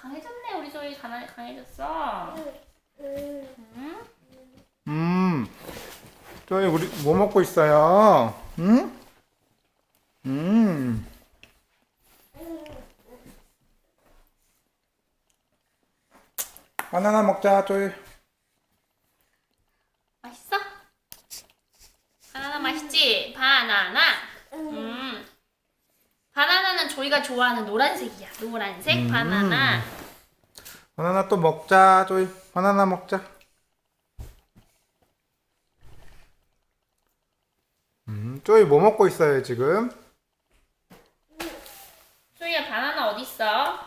강해졌네 우리 조이 강 강해졌어. 응? 음, 저희 우리 뭐 먹고 있어요? 응? 음, 바나나 먹자, 저희. 맛있어? 바나나 맛있지? 바나나. 조이가 좋아하는 노란색이야. 노란색 음. 바나나. 바나나 또 먹자, 저희. 바나나 먹자. 음, 저희 뭐 먹고 있어요, 지금? 조이야 바나나 어디 있어?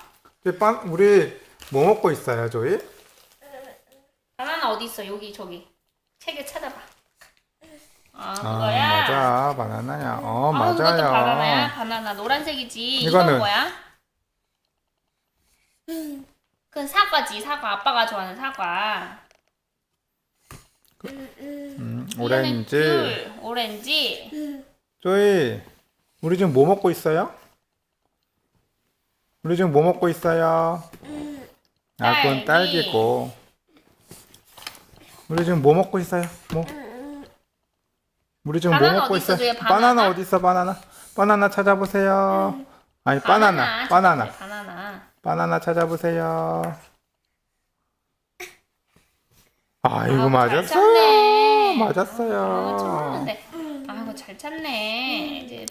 저희 빵, 우리 뭐 먹고 있어요, 저희? 바나나 어디 있어? 여기 저기 책에 찾아봐. 아 아, 그거야. 맞아. 바나나야. 어, 아, 맞아요. 바나나야? 바나나 노란색이지. 이거는- 이건 뭐야? 그건 사과지. 사과. 아빠가 좋아하는 사과. 음, 이거는 오렌지. 귤. 오렌지. 저희 우리 지금 뭐 먹고 있어요? 우리 지금 뭐 먹고 있어요? 아, 그건 딸기. 딸기고. 우리 지금 뭐 먹고 있어요? 뭐? 우리 지금 뭐 바나나 먹고 어디 있어, 있어요? 저기 바나나 바나나? 어디 있어? 바나나. 바나나 찾아보세요. 아니 바나나. 바나나. 바나나. 바나나 찾아보세요. 아이고 아이고, 잘 맞았어요. 찾네. 아, 맞았어요. 아, 참 찾는데. 아이고 잘 찾네. 이제